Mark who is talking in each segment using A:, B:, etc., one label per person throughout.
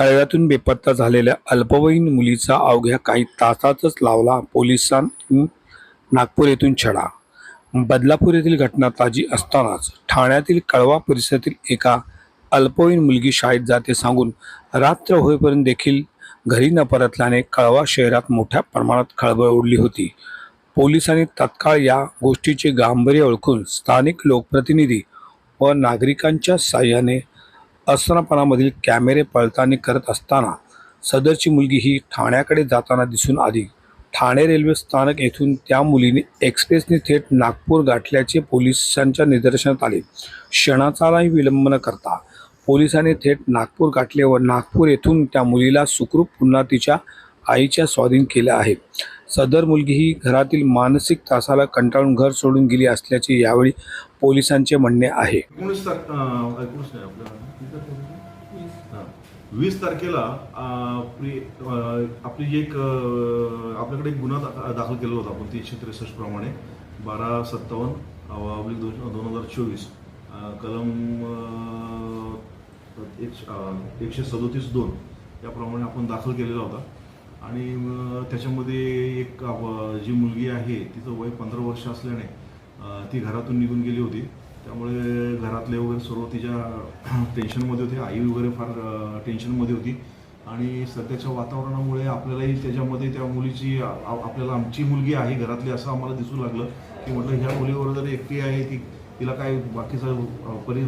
A: कळव्यातून बेपत्ता झालेल्या अल्पवयीन मुलीचा अवघ्या काही तासातच लावला पोलिसांनी नागपूर येथून छडा. बदलापूर येथील घटना ताजी असतानाच ठाण्यातील कळवा परिसरातील एका अल्पवयीन मुलगी शाळेत जाते सांगून रात्र होईपर्यंत देखील घरी न परतल्याने कळवा शहरात मोठ्या प्रमाणात खळबळ उडली होती. पोलिसांनी तत्काळ या गोष्टीचे गांभीर्य ओळखून स्थानिक लोकप्रतिनिधी व नागरिकांच्या साह्याने असनापणामधील कॅमेरे पळताळणी करत असताना सदरची मुलगी ही ठाण्याकडे जाताना दिसून आली. ठाणे रेल्वे स्थानक येथून त्या मुलीने एक्सप्रेसने थेट नागपूर गाठल्याचे पोलिसांच्या निदर्शनात आले. क्षणाचालाही विलंब न करता पोलिसांनी थेट नागपूर गाठले व नागपूर येथून त्या मुलीला सुखरूप पुन्हा तिच्या आईच्या स्वाधीन केलं आहे. सदर मुलगी ही घरातील मानसिक त्रासाला कंटाळून घर सोडून गेली असल्याचे यावेळी पोलिसांचे म्हणणे आहे.
B: वीस तारखेला आपली आपली जी एक आपल्याकडे एक गुन्हा दाखल केलेला होता आपण तीनशे त्रेसष्ट प्रमाणे बारा सत्तावन्न अब्लिक दोन दोन हजार चोवीस. कलम एकशे एकशे सदोतीस दोन याप्रमाणे आपण दाखल केलेला होता. आणि त्याच्यामध्ये एक जी मुलगी आहे तिचं वय पंधरा वर्ष असल्याने ती घरातून निघून गेली होती. त्यामुळे घरातले वगैरे सर्व तिच्या टेन्शनमध्ये होते. आई वगैरे फार टेन्शनमध्ये होती. आणि सध्याच्या वातावरणामुळे आपल्यालाही त्याच्यामध्ये त्या मुलीची आ- आपल्याला आमची मुलगी आहे घरातली असं आम्हाला दिसू लागलं. की म्हटलं ह्या मुलीवर जर एकटी आहे ती तिला काय बाकीचं परि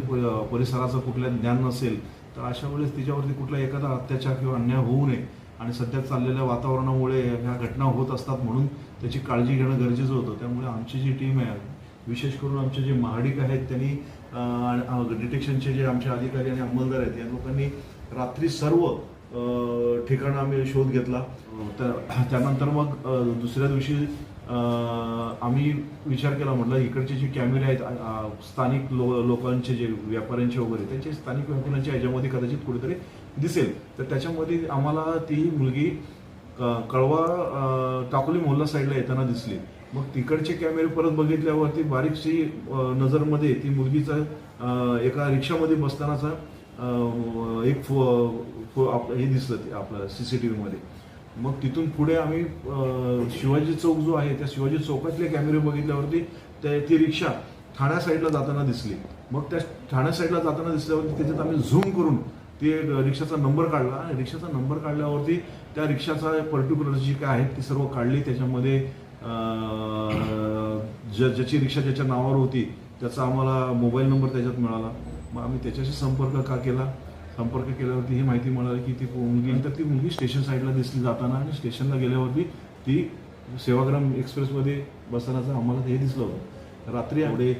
B: परिसराचं कुठल्या ज्ञान नसेल तर अशा वेळेस तिच्यावरती कुठला एखादा अत्याचार किंवा अन्याय होऊ नये. आणि सध्या चाललेल्या वातावरणामुळे ह्या घटना होत असतात म्हणून त्याची काळजी घेणं गरजेचं होतं. त्यामुळे आमची जी टीम आहे विशेष करून आमचे जे महाडिक आहेत त्यांनी डिटेक्शनचे जे आमचे अधिकारी आणि अंमलदार आहेत या लोकांनी रात्री सर्व ठिकाणं आम्ही शोध घेतला. तर त्यानंतर मग दुसऱ्या दिवशी आम्ही विचार केला म्हटलं इकडचे जे कॅमेरे आहेत स्थानिक लो लोकांचे जे व्यापाऱ्यांचे वगैरे त्यांचे स्थानिक व्यापाऱ्यांच्या याच्यामध्ये कदाचित कुठेतरी दिसेल. तर त्याच्यामध्ये आम्हाला ती मुलगी क- कळवा टाकोली मोहल्ला साईडला येताना दिसली. मग तिकडचे कॅमेरे परत बघितल्यावरती बारीकशी नजरमध्ये ती मुलगीचा एका रिक्षामध्ये बसतानाचा एक फो फो- आप- हे दिसलं ते आपलं सी सी टी व्हीमध्ये मग तिथून पुढे आम्ही शिवाजी चौक जो आहे त्या शिवाजी चौकातले कॅमेरे बघितल्यावरती त्या ती रिक्षा ठाण्या साईडला जाताना दिसली. मग त्या ठाण्या साईडला जाताना दिसल्यावरती त्याच्यात आम्ही झूम करून ते रिक्षाचा नंबर काढला. आणि रिक्षाचा नंबर काढल्यावरती त्या रिक्षाचा पर्टिक्युलर जी काय आहेत ती सर्व काढली. त्याच्यामध्ये ज्याची रिक्षा ज्याच्या नावावर होती त्याचा आम्हाला मोबाईल नंबर त्याच्यात मिळाला. मग आम्ही त्याच्याशी संपर्क का केला? संपर्क केल्यावरती ही माहिती मिळाली की ती मुलगी तर ती मुलगी स्टेशन साईडला दिसली जाताना आणि स्टेशनला गेल्यावरती ती सेवाग्राम एक्सप्रेसमध्ये बसतानाचं आम्हाला हे दिसलं होतं. रात्री एवढे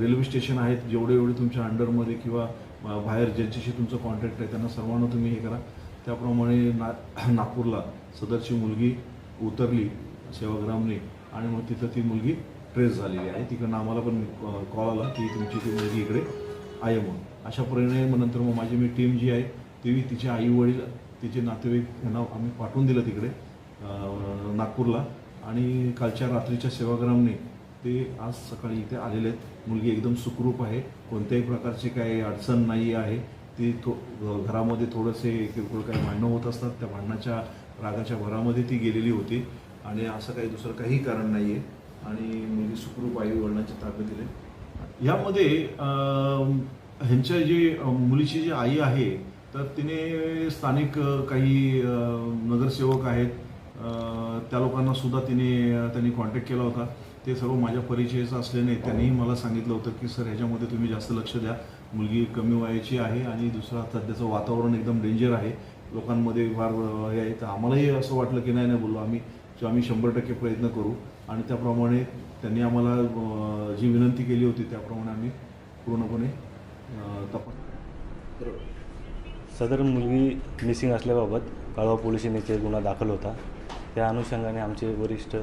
B: रेल्वे स्टेशन आहेत जेवढे एवढे तुमच्या अंडरमध्ये किंवा बाहेर ज्यांच्याशी तुमचं कॉन्टॅक्ट आहे त्यांना सर्वांना तुम्ही हे करा. त्याप्रमाणे ना नागपूरला सदरची मुलगी उतरली सेवाग्रामने आणि मग तिथं ती मुलगी ट्रेस झालेली आहे. तिकडनं आम्हाला पण कॉल आला की तुमची ती मुलगी इकडे आहे म्हणून. अशा परिणामी मग नंतर मग माझी मी टीम जी आहे ती तिचे आई वडील तिचे नातेवाईक यांना आम्ही पाठवून दिलं तिकडे नागपूरला. आणि कालच्या रात्रीच्या सेवाग्रामने ते आज सकाळी इथे आलेले आहेत. मुलगी एकदम सुखरूप आहे. कोणत्याही प्रकारची काही अडचण नाही आहे. ती थो घरामध्ये थोडंसे किरकोळ काही भांडणं होत असतात. त्या भांडणाच्या रागाच्या भरामध्ये ती गेलेली होती. आणि असं काही दुसरं काही कारण नाही आहे आणि मुलगी सुखरूप आई वडिलांच्या ताब्यात दिले. यामध्ये ह्यांच्या जे मुलीची जी आई आहे तर तिने स्थानिक काही नगरसेवक आहेत. त्या लोकांना सुद्धा तिने त्यांनी कॉन्टॅक्ट केला होता. ते सर्व माझ्या परिचयाचं असल्याने त्यांनीही मला सांगितलं होतं की सर ह्याच्यामध्ये तुम्ही जास्त लक्ष द्या. मुलगी कमी वयाची आहे आणि दुसरा सध्याचं वातावरण एकदम डेंजर आहे. लोकांमध्ये फार हे आहे. तर आम्हालाही असं वाटलं की नाही नाही बोललो आम्ही जो आम्ही शंभर टक्के प्रयत्न करू. आणि त्याप्रमाणे त्यांनी आम्हाला जी विनंती केली होती त्याप्रमाणे आम्ही पूर्णपणे तपास
C: सदर मुलगी मिसिंग असल्याबाबत कळवा पोलीस स्टेशनचे गुन्हा दाखल होता. त्या अनुषंगाने आमचे वरिष्ठ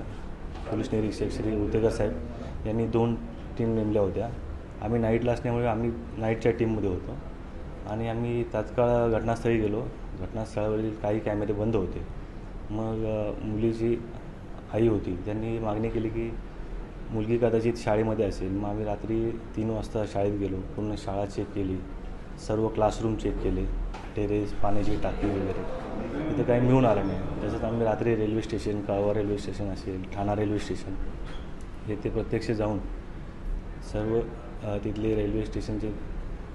C: पोलीस निरीक्षक श्री उतेकर साहेब यांनी दोन टीम नेमल्या होत्या. आम्ही नाईटला असल्यामुळे आम्ही नाईटच्या टीममध्ये होतो. आणि आम्ही तात्काळ घटनास्थळी गेलो. घटनास्थळावरील काही कॅमेरे बंद होते. मग मुलीची आई होती. त्यांनी मागणी केली की मुलगी कदाचित शाळेमध्ये असेल. मग आम्ही रात्री तीन वाजता शाळेत गेलो. पूर्ण शाळा चेक केली. सर्व क्लासरूम चेक केले. टेरेस पाण्याची टाकी वगैरे. तिथं काही मिळून आलं नाही. तसंच आम्ही रात्री railway station Kalwa railway station असेल ठाणा रेल्वे स्टेशन येथे प्रत्यक्ष जाऊन सर्व तिथले रेल्वे स्टेशनचे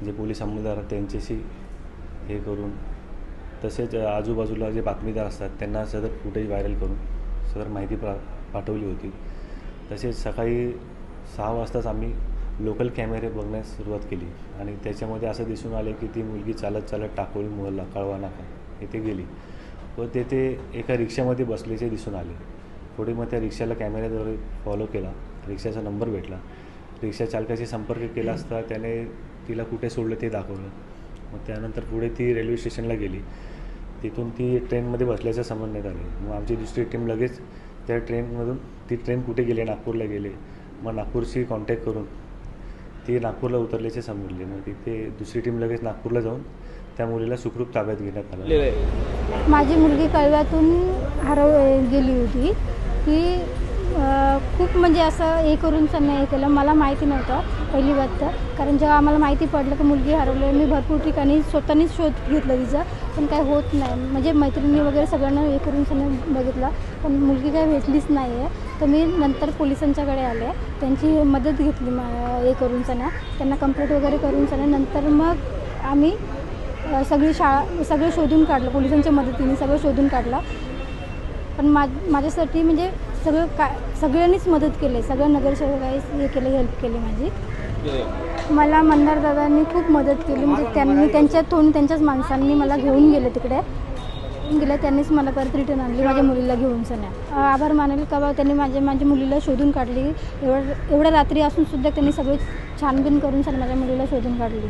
C: जे पोलीस अंमलदार आहेत त्यांच्याशी हे करून तसेच आजूबाजूला जे बातमीदार असतात त्यांना सदर फुटेज व्हायरल करून सदर माहिती पा पाठवली होती. तसेच सकाळी सहा वाजताच आम्ही लोकल कॅमेरे बघण्यास सुरुवात केली. आणि त्याच्यामध्ये असं दिसून आले की ती मुलगी चालत चालत टाकोळी मोहल्ला कळवा नाका येथे गेली. व तेथे एका रिक्षामध्ये बसल्याचे दिसून आले. पुढे मग त्या रिक्षाला कॅमेऱ्याद्वारे फॉलो केला. रिक्षाचा नंबर भेटला. रिक्षा चालकाशी संपर्क केला असता त्याने तिला कुठे सोडलं ते दाखवलं. मग त्यानंतर पुढे ती रेल्वे स्टेशनला गेली. तिथून ती ट्रेनमध्ये बसल्याचं समजण्यात आले. मग आमची दुसरी टीम लगेच त्या ट्रेनमधून ती ट्रेन कुठे गेली? नागपूरला गेले. मग नागपूरशी कॉन्टॅक्ट करून ती नागपूरला उतरल्याचे समजले. मग तिथे दुसरी टीम लगेच नागपूरला जाऊन त्या मुलीला सुखरूप ताब्यात घेण्यात आलं.
D: माझी मुलगी कळव्यातून हरव गेली होती. ती अ, खूप म्हणजे असं हे करून नाही हे केलं. मला माहिती नव्हतं पहिली बात तर कारण जेव्हा आम्हाला माहिती पडलं की मुलगी हरवली मी भरपूर ठिकाणी स्वतःनीच शोध घेतलं तिचं. पण काय होत नाही. म्हणजे मैत्रिणी वगैरे सगळ्यांना हे करून सगळं बघितलं पण मुलगी काय भेटलीच नाही आहे तर मी नंतर पोलिसांच्याकडे आले. त्यांची मदत घेतली मा हे करून सना त्यांना कंप्लेंट वगैरे करून सना नंतर मग आम्ही सगळी शाळा सगळं शोधून काढलं. पोलिसांच्या मदतीने सगळं शोधून काढलं. पण मा माझ्यासाठी म्हणजे सगळं काय सगळ्यांनीच मदत केली. सगळं नगरसेवकांनी हे केलं हेल्प केली माझी. मला मंदार दादांनी खूप मदत केली. म्हणजे त्यांनी त्यांच्यातून त्यांच्याच माणसांनी मला घेऊन गेले तिकडे. गेले त्यांनीच मला परत रिटर्न आणली माझ्या मुलीला घेऊन सण्या आभार मानेल का बा? त्यांनी माझ्या माझ्या मुलीला शोधून काढली. एवढं एवढ्या रात्री असून सुद्धा त्यांनी सगळे छानबीन करून सण माझ्या मुलीला शोधून काढली.